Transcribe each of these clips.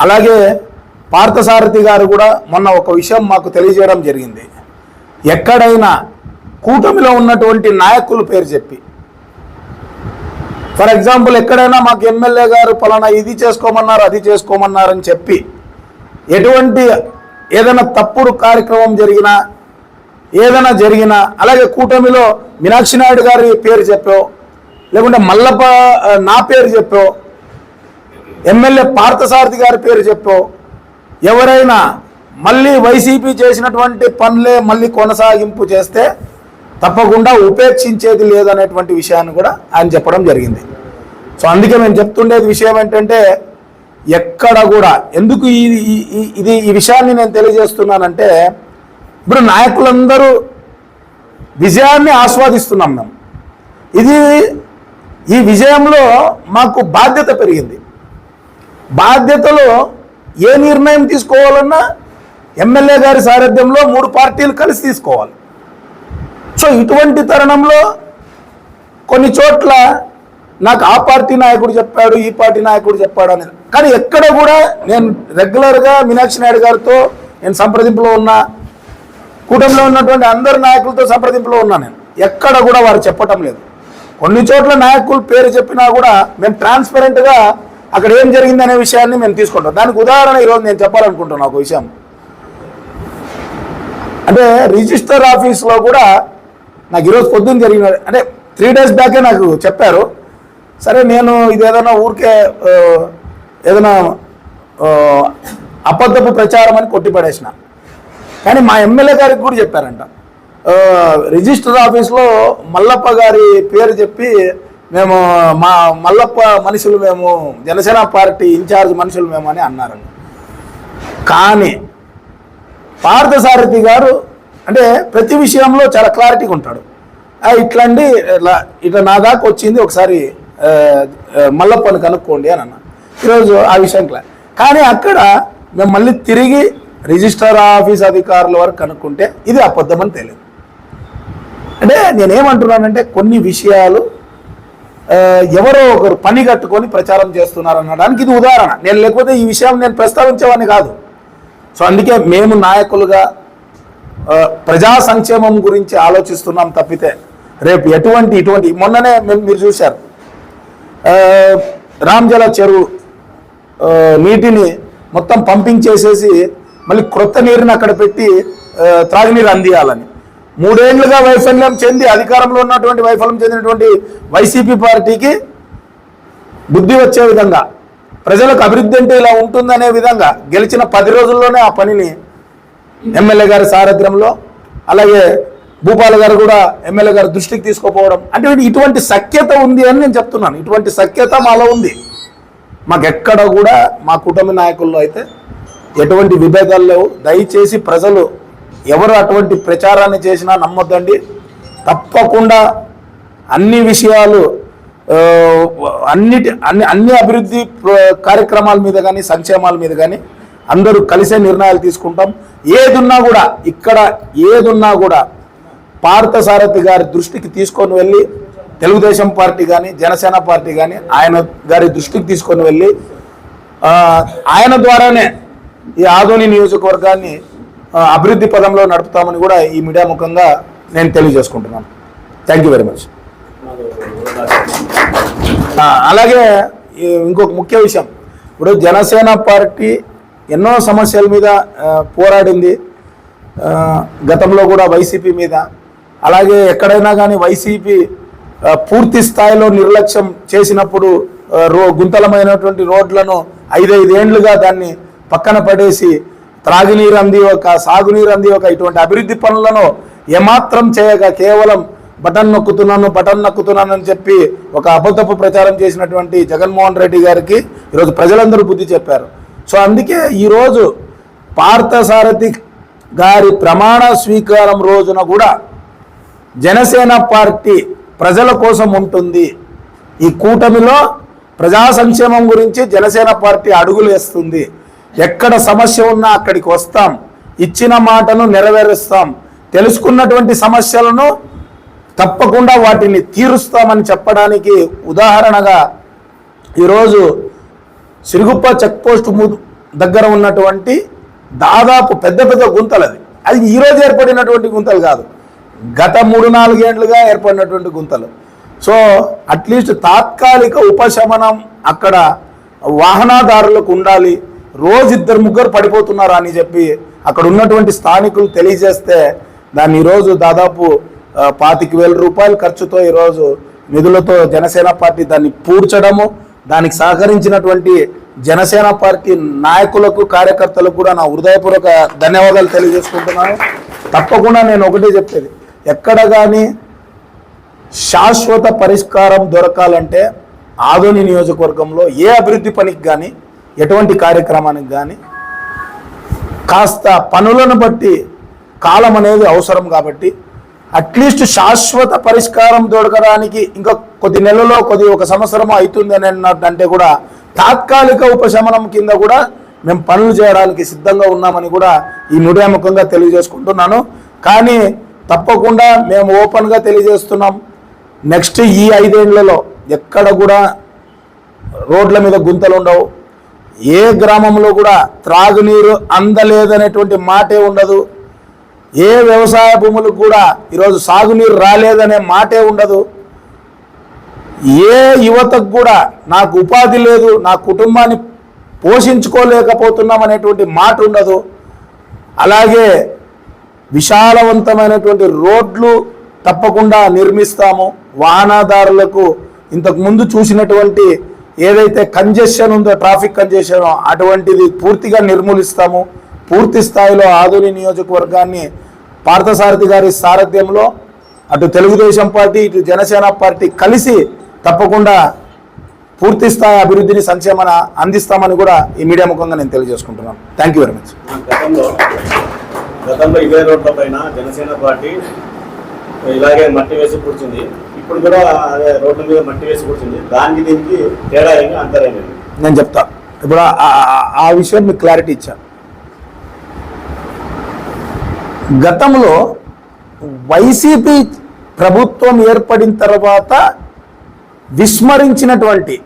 అలాగే పార్థసారథి గారు కూడా మొన్న ఒక విషయం మాకు తెలియజేయడం జరిగింది. ఎక్కడైనా కూటమిలో ఉన్నటువంటి నాయకులు పేరు చెప్పి ఫర్ ఎగ్జాంపుల్ ఎక్కడైనా మాకు ఎమ్మెల్యే గారు పలానా ఇది చేసుకోమన్నారు అది చేసుకోమన్నారు అని చెప్పి ఎటువంటి ఏదైనా తప్పుడు కార్యక్రమం జరిగినా ఏదైనా జరిగినా అలాగే కూటమిలో మీనాక్షి నాయుడు గారి పేరు చెప్పావు లేకుంటే మల్లప్ప నా పేరు చెప్పావు ఎమ్మెల్యే పార్థసారథి గారి పేరు చెప్పావు. ఎవరైనా మళ్ళీ వైసీపీ చేసినటువంటి పనులే మళ్ళీ కొనసాగింపు చేస్తే తప్పకుండా ఉపేక్షించేది లేదనేటువంటి విషయాన్ని కూడా ఆయన చెప్పడం జరిగింది. సో అందుకే మేము చెప్తుండేది విషయం ఏంటంటే ఎక్కడ కూడా ఎందుకు ఇది ఇది ఈ విషయాన్ని నేను తెలియజేస్తున్నానంటే ఇప్పుడు నాయకులందరూ విజయాన్ని ఆస్వాదిస్తున్నాం మేము. ఇది ఈ విజయంలో మాకు బాధ్యత పెరిగింది. బాధ్యతలో ఏ నిర్ణయం తీసుకోవాలన్నా ఎమ్మెల్యే గారి సారథ్యంలో మూడు పార్టీలు కలిసి తీసుకోవాలి. సో ఇటువంటి తరుణంలో కొన్ని చోట్ల నాకు ఆ పార్టీ నాయకుడు చెప్పాడు ఈ పార్టీ నాయకుడు చెప్పాడు అనేది. కానీ ఎక్కడ కూడా నేను రెగ్యులర్గా మీనాక్షి నాయుడు గారితో నేను సంప్రదింపులో ఉన్నా కూటమిలో ఉన్నటువంటి అందరు నాయకులతో సంప్రదింపులో ఉన్నా నేను. ఎక్కడ కూడా వారు చెప్పటం లేదు. కొన్ని చోట్ల నాయకులు పేరు చెప్పినా కూడా మేము ట్రాన్స్పరెంట్గా అక్కడ ఏం జరిగింది అనే విషయాన్ని మేము తీసుకుంటాం. దానికి ఉదాహరణ ఈరోజు నేను చెప్పాలనుకుంటున్నాను ఒక విషయం. అంటే రిజిస్టర్ ఆఫీస్లో కూడా నాకు ఈరోజు పొద్దున్న జరిగిన అంటే త్రీ డేస్ బ్యాకే నాకు చెప్పారు. సరే నేను ఇది ఏదైనా ఊరికే ఏదైనా అబద్ధపు ప్రచారం అని కొట్టిపడేసిన. కానీ మా ఎమ్మెల్యే గారికి కూడా చెప్పారంట. రిజిస్టర్ ఆఫీస్లో మల్లప్ప గారి పేరు చెప్పి మేము మా మల్లప్ప మనుషులు మేము జనసేన పార్టీ ఇన్ఛార్జ్ మనుషులు మేము అని అన్నారండి కానీ పార్థసారథి గారు అంటే ప్రతి విషయంలో చాలా క్లారిటీగా ఉంటాడు. ఇట్లా ఇట్లాంటి ఇట్లా ఇట్లా నా దాకా వచ్చింది ఒకసారి మల్లప్పని కనుక్కోండి అని అన్న. ఈరోజు ఆ విషయం క్లా కానీ అక్కడ మేము మళ్ళీ తిరిగి రిజిస్టర్ ఆఫీస్ అధికారుల వరకు కనుక్కుంటే ఇది అబద్ధమని తెలియదు. అంటే నేనేమంటున్నానంటే కొన్ని విషయాలు ఎవరో ఒకరు పని కట్టుకొని ప్రచారం చేస్తున్నారు అనడానికి ఇది ఉదాహరణ. నేను లేకపోతే ఈ విషయం నేను ప్రస్తావించేవాడిని కాదు. సో అందుకే మేము నాయకులుగా ప్రజా సంక్షేమం గురించి ఆలోచిస్తున్నాం తప్పితే రేపు ఎటువంటి ఇటువంటి మొన్ననే మీరు చూశారు. రామ్జల చెరువు నీటిని మొత్తం పంపింగ్ చేసేసి మళ్ళీ క్రొత్త నీరుని అక్కడ పెట్టి త్రాగునీరు అందియాలని. మూడేండ్లుగా వైఫల్యం చెంది అధికారంలో ఉన్నటువంటి వైఫల్యం చెందినటువంటి వైసీపీ పార్టీకి బుద్ధి వచ్చే విధంగా ప్రజలకు అభివృద్ధి అంటే ఇలా ఉంటుందనే విధంగా గెలిచిన పది రోజుల్లోనే ఆ పనిని ఎమ్మెల్యే గారి సారథ్యంలో అలాగే భూపాల్ గారు కూడా ఎమ్మెల్యే గారు దృష్టికి తీసుకోపోవడం. అంటే ఇటువంటి సఖ్యత ఉంది అని నేను చెప్తున్నాను. ఇటువంటి సఖ్యత మాలో ఉంది. మాకెక్కడ కూడా మా కుటుంబ నాయకుల్లో అయితే ఎటువంటి విభేదాలు లేవు. దయచేసి ప్రజలు ఎవరు అటువంటి ప్రచారాన్ని చేసినా నమ్మొద్దండి. తప్పకుండా అన్ని విషయాలు అన్నిటి అన్ని అన్ని అభివృద్ధి కార్యక్రమాల మీద కానీ సంక్షేమాల మీద కానీ అందరూ కలిసే నిర్ణయాలు తీసుకుంటాం. ఏదున్నా కూడా ఇక్కడ ఏదున్నా కూడా పార్థసారథి గారి దృష్టికి తీసుకొని వెళ్ళి తెలుగుదేశం పార్టీ కానీ జనసేన పార్టీ కానీ ఆయన గారి దృష్టికి తీసుకొని వెళ్ళి ఆయన ద్వారానే ఈ ఆదోని నియోజకవర్గాన్ని అభివృద్ధి పదంలో నడుపుతామని కూడా ఈ మీడియా ముఖంగా నేను తెలియజేసుకుంటున్నాను. థ్యాంక్ యూ వెరీ మచ్ అలాగే ఇంకొక ముఖ్య విషయం. ఇప్పుడు జనసేన పార్టీ ఎన్నో సమస్యల మీద పోరాడింది. గతంలో కూడా వైసీపీ మీద. అలాగే ఎక్కడైనా కానీ వైసీపీ పూర్తి స్థాయిలో నిర్లక్ష్యం చేసినప్పుడు రో గుంతలమైనటువంటి రోడ్లను ఐదైదేండ్లుగా దాన్ని పక్కన పడేసి త్రాగునీరు అంది ఒక సాగునీరు అంది ఒక ఇటువంటి అభివృద్ధి పనులను ఏమాత్రం చేయక కేవలం బటన్ నొక్కుతున్నాను బటన్ నొక్కుతున్నాను అని చెప్పి ఒక అబద్ధపు ప్రచారం చేసినటువంటి జగన్మోహన్ రెడ్డి గారికి ఈరోజు ప్రజలందరూ బుద్ధి చెప్పారు. సో అందుకే ఈరోజు పార్థసారథి గారి ప్రమాణ స్వీకారం రోజున కూడా జనసేన పార్టీ ప్రజల కోసం ఉంటుంది. ఈ కూటమిలో ప్రజా సంక్షేమం గురించి జనసేన పార్టీ అడుగులు వేస్తుంది. ఎక్కడ సమస్య ఉన్నా అక్కడికి వస్తాం. ఇచ్చిన మాటను నెరవేరుస్తాం. తెలుసుకున్నటువంటి సమస్యలను తప్పకుండా వాటిని తీరుస్తామని చెప్పడానికి ఉదాహరణగా ఈరోజు సిరుగుప్ప చెక్ పోస్ట్ ము- దగ్గర ఉన్నటువంటి దాదాపు పెద్ద పెద్ద గుంతలు అది అది ఈరోజు ఏర్పడినటువంటి గుంతలు కాదు. గత మూడు నాలుగేండ్లుగా ఏర్పడినటువంటి గుంతలు. సో అట్లీస్ట్ తాత్కాలిక ఉపశమనం అక్కడ వాహనదారులకు ఉండాలి. రోజు ఇద్దరు ముగ్గురు పడిపోతున్నారు అని చెప్పి అక్కడ ఉన్నటువంటి స్థానికులు తెలియజేస్తే దాన్ని ఈరోజు దాదాపు పాతిక వేల రూపాయల ఖర్చుతో ఈరోజు నిధులతో జనసేన పార్టీ దాన్ని పూడ్చడము దానికి సహకరించినటువంటి జనసేన పార్టీ నాయకులకు కార్యకర్తలకు కూడా నా హృదయపూర్వక ధన్యవాదాలు తెలియజేసుకుంటున్నాను. తప్పకుండా నేను ఒకటే చెప్పేది ఎక్కడ కానీ శాశ్వత పరిష్కారం దొరకాలంటే ఆదోని నియోజకవర్గంలో ఏ అభివృద్ధి పనికి కానీ ఎటువంటి కార్యక్రమానికి కానీ కాస్త పనులను బట్టి కాలం అనేది అవసరం కాబట్టి అట్లీస్ట్ శాశ్వత పరిష్కారం దొరకడానికి ఇంకా కొద్ది నెలలో కొద్ది ఒక సంవత్సరం అవుతుంది అని అన్నట్టు కూడా తాత్కాలిక ఉపశమనం కింద కూడా మేము పనులు చేయడానికి సిద్ధంగా ఉన్నామని కూడా ఈ ముఖంగా తెలియజేసుకుంటున్నాను. కానీ తప్పకుండా మేము ఓపెన్గా తెలియజేస్తున్నాం. నెక్స్ట్ ఈ ఐదేళ్ళలో ఎక్కడ కూడా రోడ్ల మీద గుంతలు ఉండవు ఏ గ్రామంలో కూడా త్రాగునీరు అందలేదనేటువంటి మాటే ఉండదు. ఏ వ్యవసాయ భూములకు కూడా ఈరోజు సాగునీరు రాలేదనే మాటే ఉండదు. ఏ యువతకు కూడా నాకు ఉపాధి లేదు నా కుటుంబాన్ని పోషించుకోలేకపోతున్నాం అనేటువంటి మాట ఉండదు. అలాగే విశాలవంతమైనటువంటి రోడ్లు తప్పకుండా నిర్మిస్తాము. వాహనదారులకు ఇంతకుముందు చూసినటువంటి ఏదైతే కంజెషన్ ఉందో ట్రాఫిక్ కంజెషన్ అటువంటిది పూర్తిగా నిర్మూలిస్తాము. పూర్తి స్థాయిలో ఆధుని నియోజకవర్గాన్ని పార్థసారథి గారి సారథ్యంలో అటు తెలుగుదేశం పార్టీ ఇటు జనసేన పార్టీ కలిసి తప్పకుండా పూర్తి స్థాయి అభివృద్ధిని సంక్షేమన అందిస్తామని కూడా ఈ మీడియా ముఖంగా నేను తెలియజేసుకుంటున్నాను. థ్యాంక్ యూ వెరీ మచ్ గతంలో గతంలో ఇదే రోడ్ల పైన జనసేన పార్టీ ఇలాగే మట్టి వేసి కూర్చుంది. ఇప్పుడు కూడా అదే రోడ్ల మీద మట్టి వేసి కూర్చుంది. దానికి దీనికి తేడా ఏమి అంతరేమి నేను చెప్తా. ఇప్పుడు ఆ- ఆ విషయం మీకు క్లారిటీ ఇచ్చాను గతంలో వైసీపీ ప్రభుత్వం ఏర్పడిన తర్వాత విస్మరించినటువంటి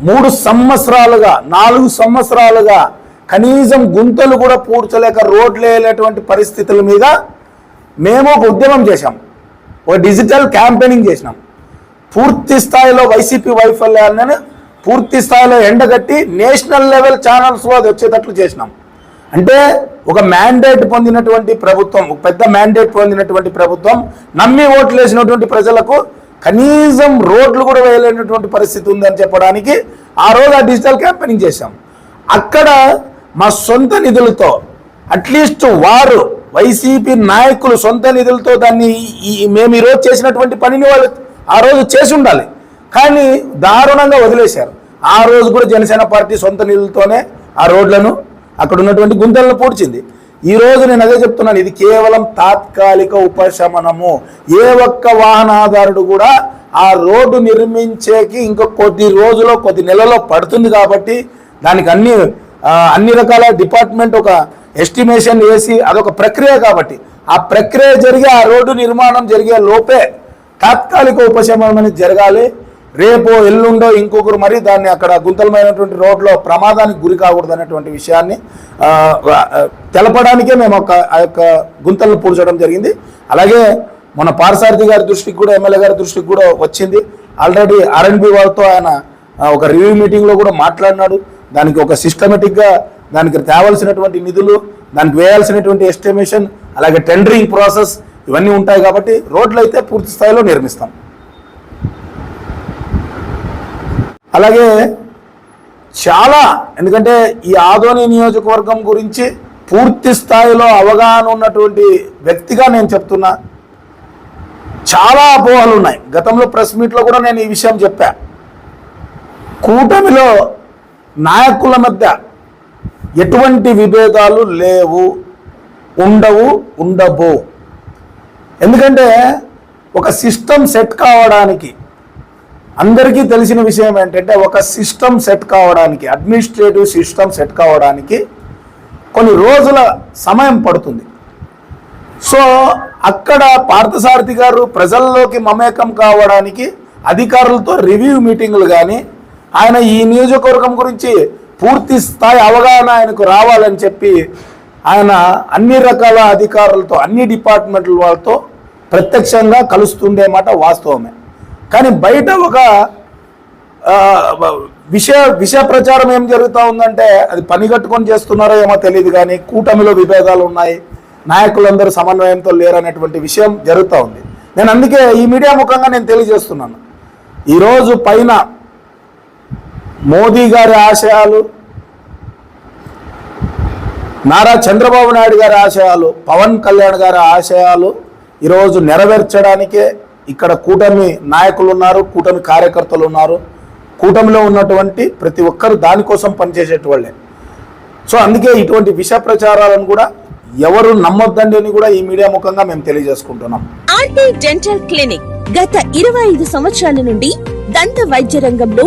మూడు సంవత్సరాలుగా నాలుగు సంవత్సరాలుగా కనీసం గుంతలు కూడా పూడ్చలేక రోడ్లు వేయలేటువంటి పరిస్థితుల మీద మేము ఒక ఉద్యమం చేశాం. ఒక డిజిటల్ క్యాంపెయినింగ్ చేసినాం. పూర్తి స్థాయిలో వైసీపీ వైఫల్యాలను పూర్తి స్థాయిలో ఎండగట్టి నేషనల్ లెవెల్ ఛానల్స్లో అది వచ్చేటట్లు చేసినాం. అంటే ఒక మ్యాండేట్ పొందినటువంటి ప్రభుత్వం ఒక పెద్ద మ్యాండేట్ పొందినటువంటి ప్రభుత్వం నమ్మి ఓట్లు వేసినటువంటి ప్రజలకు కనీసం రోడ్లు కూడా వేయలేనటువంటి పరిస్థితి ఉందని చెప్పడానికి ఆ రోజు ఆ డిజిటల్ క్యాంపెయినింగ్ చేశాం. అక్కడ మా సొంత నిధులతో అట్లీస్ట్ వారు వైసీపీ నాయకులు సొంత నిధులతో దాన్ని ఈ- మేము ఈరోజు చేసినటువంటి పనిని వాళ్ళు ఆ రోజు చేసి ఉండాలి. కానీ దారుణంగా వదిలేశారు. ఆ రోజు కూడా జనసేన పార్టీ సొంత నిధులతోనే ఆ రోడ్లను అక్కడ ఉన్నటువంటి గుంతలను పూడ్చింది. ఈ రోజు నేను అదే చెప్తున్నాను ఇది కేవలం తాత్కాలిక ఉపశమనము. ఏ ఒక్క వాహనాదారుడు కూడా ఆ రోడ్డు నిర్మించేకి ఇంకా కొద్ది రోజులో కొద్ది నెలలో పడుతుంది కాబట్టి దానికి అన్ని అన్ని రకాల డిపార్ట్మెంట్ ఒక ఎస్టిమేషన్ వేసి అదొక ప్రక్రియ కాబట్టి ఆ ప్రక్రియ జరిగి ఆ రోడ్డు నిర్మాణం జరిగే లోపే తాత్కాలిక ఉపశమనం అనేది జరగాలి. రేపో ఎల్లుండో ఇంకొకరు మరి దాన్ని అక్కడ గుంతలమైనటువంటి రోడ్లో ప్రమాదానికి గురి కాకూడదు అనేటువంటి విషయాన్ని తెలపడానికే మేము ఒక ఆ యొక్క గుంతలను పూడ్చడం జరిగింది. అలాగే మన పారసారథి గారి దృష్టికి కూడా ఎమ్మెల్యే గారి దృష్టికి కూడా వచ్చింది. ఆల్రెడీ ఆర్ఎన్బి వాళ్ళతో ఆయన ఒక రివ్యూ మీటింగ్లో కూడా మాట్లాడినాడు. దానికి ఒక సిస్టమేటిక్గా దానికి తేవాల్సినటువంటి నిధులు దానికి వేయాల్సినటువంటి ఎస్టిమేషన్ అలాగే టెండరింగ్ ప్రాసెస్ ఇవన్నీ ఉంటాయి కాబట్టి రోడ్లు అయితే పూర్తి స్థాయిలో నిర్మిస్తాం. అలాగే చాలా ఎందుకంటే ఈ ఆదోని నియోజకవర్గం గురించి పూర్తి స్థాయిలో అవగాహన ఉన్నటువంటి వ్యక్తిగా నేను చెప్తున్నా. చాలా అపోహలు ఉన్నాయి. గతంలో ప్రెస్ మీట్లో కూడా నేను ఈ విషయం చెప్పా. కూటమిలో నాయకుల మధ్య ఎటువంటి విభేదాలు లేవు. ఉండవు ఉండబో. ఎందుకంటే ఒక సిస్టమ్ సెట్ కావడానికి అందరికీ తెలిసిన విషయం ఏంటంటే ఒక సిస్టమ్ సెట్ కావడానికి అడ్మినిస్ట్రేటివ్ సిస్టమ్ సెట్ కావడానికి కొన్ని రోజుల సమయం పడుతుంది. సో అక్కడ పార్థసారథి గారు ప్రజల్లోకి మమేకం కావడానికి అధికారులతో రివ్యూ మీటింగులు కానీ ఆయన ఈ నియోజకవర్గం గురించి పూర్తి స్థాయి అవగాహన ఆయనకు రావాలని చెప్పి ఆయన అన్ని రకాల అధికారులతో అన్ని డిపార్ట్మెంట్ల వాళ్ళతో ప్రత్యక్షంగా కలుస్తుండే మాట వాస్తవమే. కానీ బయట ఒక విష విష ప్రచారం ఏం జరుగుతూ ఉందంటే అది పని కట్టుకొని చేస్తున్నారో ఏమో తెలియదు కానీ కూటమిలో విభేదాలు ఉన్నాయి నాయకులందరూ సమన్వయంతో లేరనేటువంటి విషయం జరుగుతూ ఉంది. నేను అందుకే ఈ మీడియా ముఖంగా నేను తెలియజేస్తున్నాను. ఈరోజు పైన మోదీ గారి ఆశయాలు నారా చంద్రబాబు నాయుడు గారి ఆశయాలు పవన్ కళ్యాణ్ గారి ఆశయాలు ఈరోజు నెరవేర్చడానికే ఇక్కడ కూటమి నాయకులు ఉన్నారు కూటమి కార్యకర్తలు ఉన్నారు. కూటమిలో ఉన్నటువంటి ప్రతి ఒక్కరు దానికోసం పనిచేసేటి వాళ్ళే. సో అందుకే ఇటువంటి విష ప్రచారాలను కూడా ఎవరు నమ్మొద్దండి అని కూడా ఈ మీడియా ముఖంగా మేము తెలియజేసుకుంటున్నాం. ఆర్టీ డెంటల్ క్లినిక్ గత ఇరవై ఐదు సంవత్సరాల నుండి దంత వైద్య రంగంలో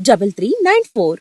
double three nine four